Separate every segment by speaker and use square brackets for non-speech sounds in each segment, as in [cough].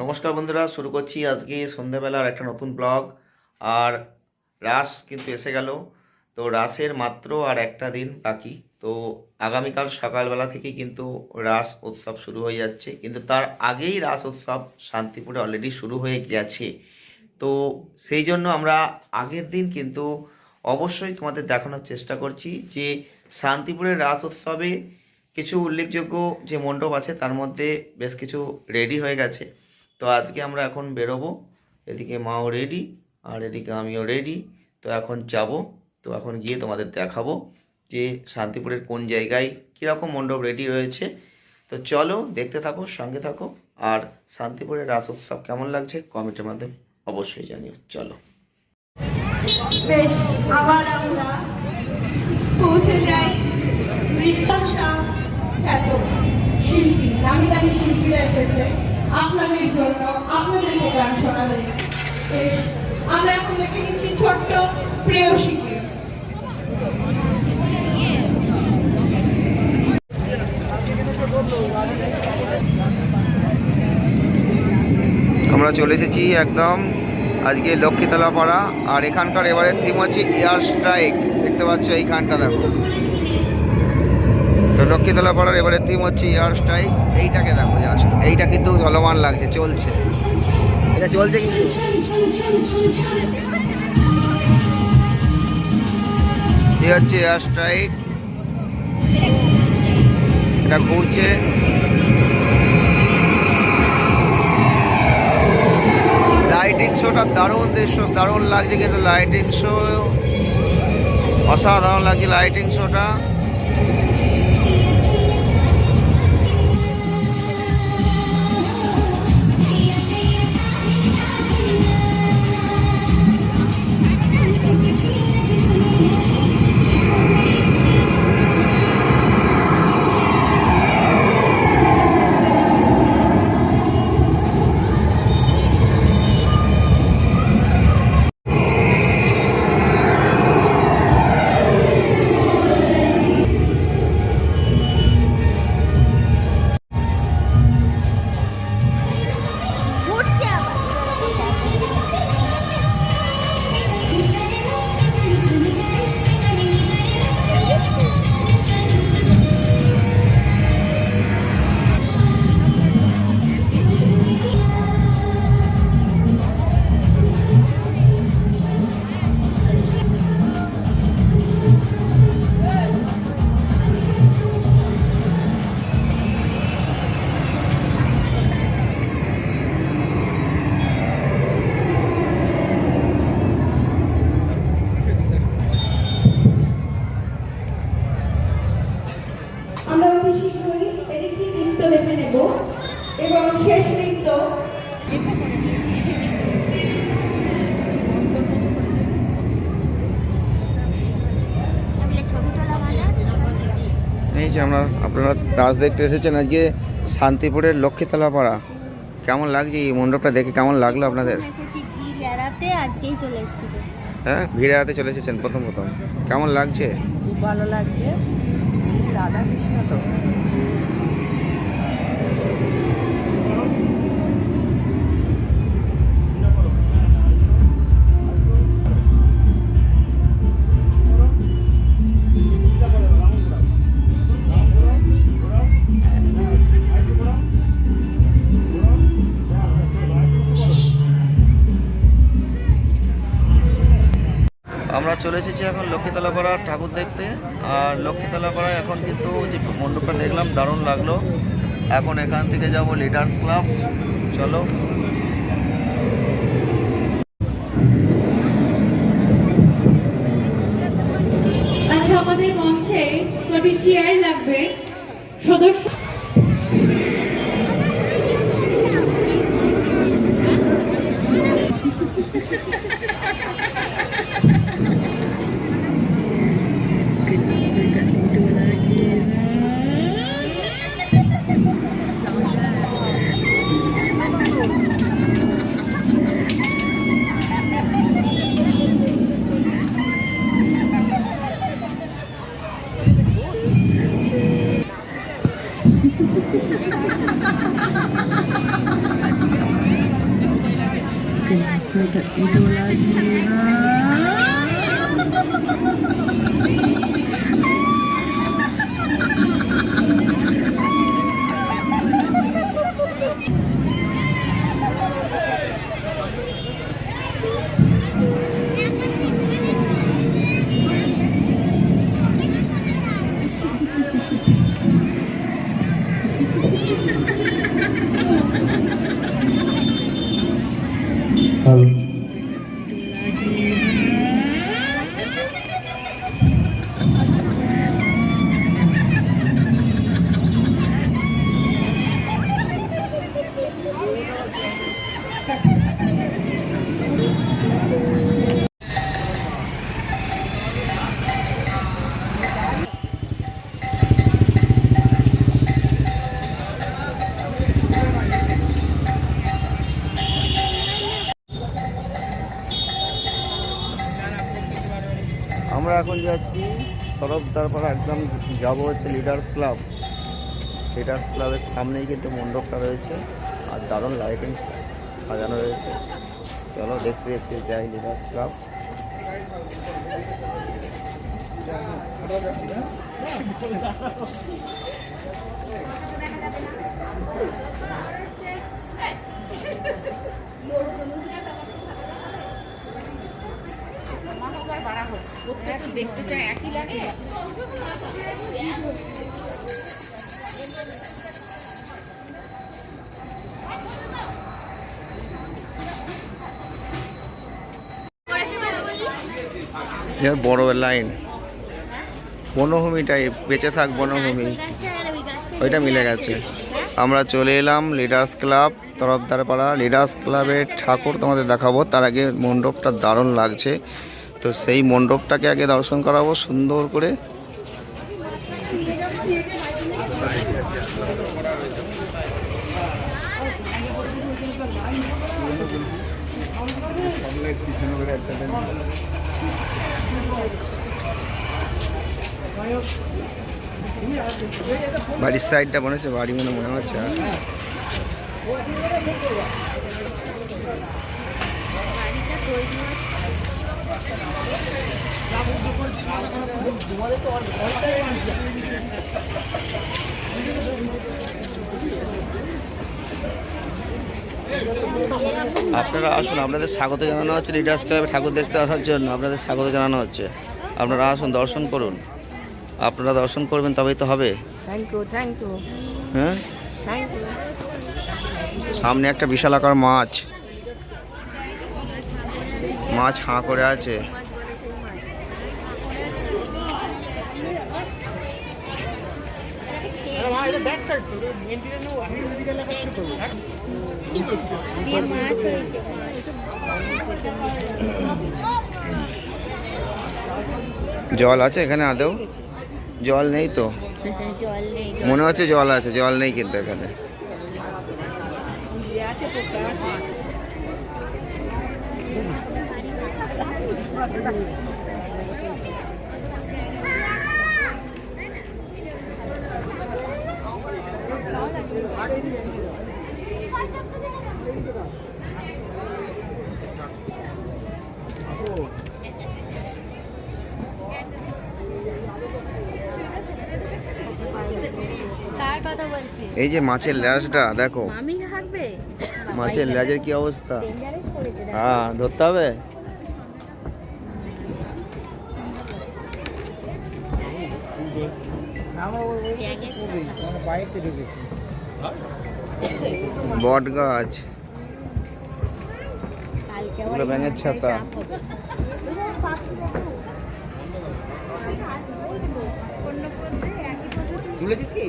Speaker 1: নমস্কার বন্ধুরা, শুরু করছি আজকে সন্ধ্যাবেলার একটা নতুন ব্লগ। আর রাস কিন্তু এসে গেল। তো রাসের মাত্র আর একটা দিন বাকি। তো আগামীকাল সকালবেলা থেকে কিন্তু রাস উৎসব শুরু হয়ে যাচ্ছে। কিন্তু তার আগেই রাস উৎসব শান্তিপুরে অলরেডি শুরু হয়ে গেছে। তো সেই জন্য আমরা আগের দিন কিন্তু অবশ্যই তোমাদের দেখানোর চেষ্টা করছি যে শান্তিপুরের রাস উৎসবে কিছু উল্লেখযোগ্য যে মণ্ডপ আছে, তার মধ্যে বেশ কিছু রেডি হয়ে গেছে। তো আজকে আমরা এখন বেরোবো। এদিকে মাও রেডি আর এদিকে আমিও রেডি তো এখন যাব। তো এখন গিয়ে তোমাদের দেখাবো যে শান্তিপুরের কোন জায়গায় কীরকম মণ্ডপ রেডি রয়েছে। তো চলো দেখতে থাকো, সঙ্গে থাকো, আর শান্তিপুরের রাস উৎসব কেমন লাগছে কমেন্টের মাধ্যমে অবশ্যই জানিও। চলো।
Speaker 2: বেশ, আবার আমরা পৌঁছে যাই মৃত্যাশা শিল্পী, নামি দামি শিল্পীরা এসেছে। আপনাদের জন্য, আপনাদের শোনাতে আমরা এখন দেখে নিচ্ছি ছোট্ট
Speaker 1: আমরা চলে এসেছি একদম আজকে লক্ষ্মীতলা পাড়া, আর এখানকার এবারের থিম হচ্ছে এয়ার স্ট্রাইক দেখতে পাচ্ছ এইখানটা, দেখো। তো লক্ষ্মীতলা পাড়ার এবারে থিম হচ্ছে এয়ার স্ট্রাইক। এইটাকে দেখো জাস্ট এইটা কিন্তু চলমান লাগছে, চলছে। এটা চলছে কিন্তু। এই হচ্ছে এয়ার স্ট্রাইক। এটা ঘুরছে। লাইটিং শোটা দারুণ দৃশ্য, দারুণ লাগছে কিন্তু লাইটিং শো অসাধারণ লাগছে লাইটিং শোটা
Speaker 2: আমরা
Speaker 1: আপনারা দাস দেখতে এসেছেন আজকে শান্তিপুরের লক্ষ্মীতলা পাড়া কেমন লাগছে এই মণ্ডপটা দেখে? কেমন লাগল আপনাদের?
Speaker 3: এসেছি ভিড় এড়াতে আজকেই চলে এসেছি
Speaker 1: হ্যাঁ ভিড়ে হাতে চলে এসেছেন প্রথম প্রথম। কেমন লাগছে?
Speaker 4: খুব ভালো লাগছে। রাধা কৃষ্ণ তো।
Speaker 1: চলে এসেছি এখন লক্ষ্মীতলা পাড়ার ঠাকুর দেখতে। আর লক্ষ্মীতলা পাড়ায় এখন কিন্তু যে মণ্ডপটা দেখলাম, দারুণ লাগল। এখন এখান থেকে যাব লিডার্স ক্লাব চলো।
Speaker 2: আচ্ছা আমাদের মঞ্চে চেয়ার লাগবে। সদস্য
Speaker 1: আমরা এখন যাচ্ছি তরফদারপাড়া একদম যাব হচ্ছে লিডার্স ক্লাব লিডার্স ক্লাবের সামনেই কিন্তু মণ্ডপটা রয়েছে আর দারুণ লাইটিং সাজানো রয়েছে। চলো দেখতে দেখতে যাই লিডার্স ক্লাব এর বড় লাইন। বনভূমি টাইপ বেঁচে থাক বনভূমি। ওইটা মিলে গেছে। আমরা চলে এলাম লিডার্স ক্লাব তরফদারপাড়া। লিডার্স ক্লাবের ঠাকুর তোমাদের দেখাবো। তার আগে মণ্ডপটা দারুণ লাগছে। তো সেই মণ্ডপটাকে আগে দর্শন করাবো, সুন্দর করে। বাড়ির সাইডটা মনে হচ্ছে বাড়ি মনে মনে হচ্ছে। আর আপনারা আসুন আপনাদের স্বাগত জানানো হচ্ছে লিডার্স ক্লাবে ঠাকুর দেখতে আসার জন্য। আপনাদের স্বাগত জানানো হচ্ছে। আপনারা আসুন দর্শন করুন। আপনারা দর্শন করবেন তবেই তো হবে।
Speaker 4: থ্যাংক ইউ থ্যাংক ইউ
Speaker 1: হ্যাঁ?
Speaker 4: থ্যাংক ইউ
Speaker 1: সামনে একটা বিশাল আকার মাছ। মাছ হাঁ করে আছে। জল আছে এখানে আদৌ? জল নেই তো? মনে হচ্ছে জল আছে, জল নেই কিন্তু এখানে।
Speaker 4: আছে পোকা আছে
Speaker 3: কার কথা বলছি
Speaker 1: এই যে মাছের ল্যাজটা দেখো। মাছের ল্যাজের কি অবস্থা? হ্যাঁ ধরতে হবে? বট গাছ। ব্যাঙের ছাতা। তুলেছিস কি?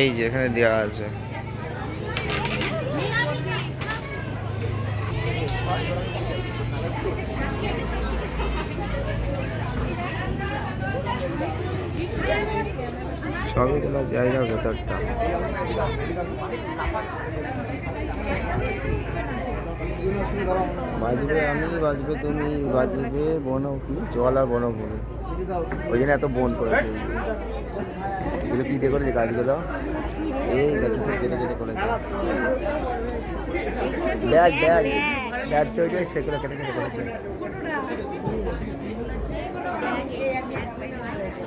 Speaker 1: এই যে এখানে দেওয়া আছে। ছবি তোলার জায়গা ভেতরটা বাজবে আমি, বাজবে তুমি, বাজবে বনভূমি, জল আর বনভূমি। ওই জন্য এত বন করেছে এগুলো কি দিয়ে করেছে? গাছগুলো এই দেখি সব কেটে কেটে করেছে। ব্যাগ ব্যাগ ব্যাগ তৈরি সেগুলো কেটে কেটে করেছে। [laughs]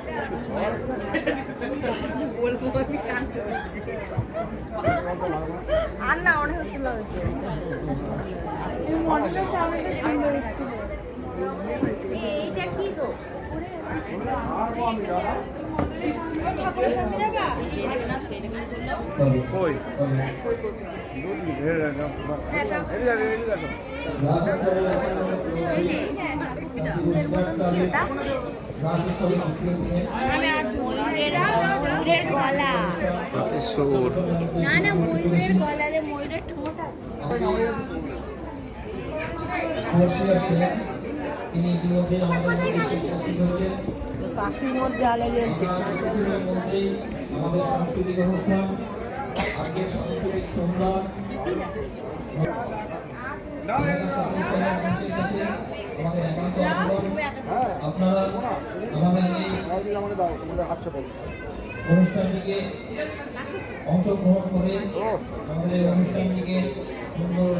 Speaker 3: এইটা কি গো?
Speaker 1: কই
Speaker 3: ময়ূরের গলা না না ময়ূরের গলা যে ময়ূরের ঠোঁট আছে
Speaker 4: পাখির মধ্যে আলো জ্বলছে
Speaker 5: আমাদের সাংস্কৃতিক অনুষ্ঠান আজকে সাংস্কৃতিক সন্ধ্যা আপনারা আমাদের এই অনুষ্ঠানটিকে অংশগ্রহণ করে আমাদের অনুষ্ঠানটিকে সুন্দর।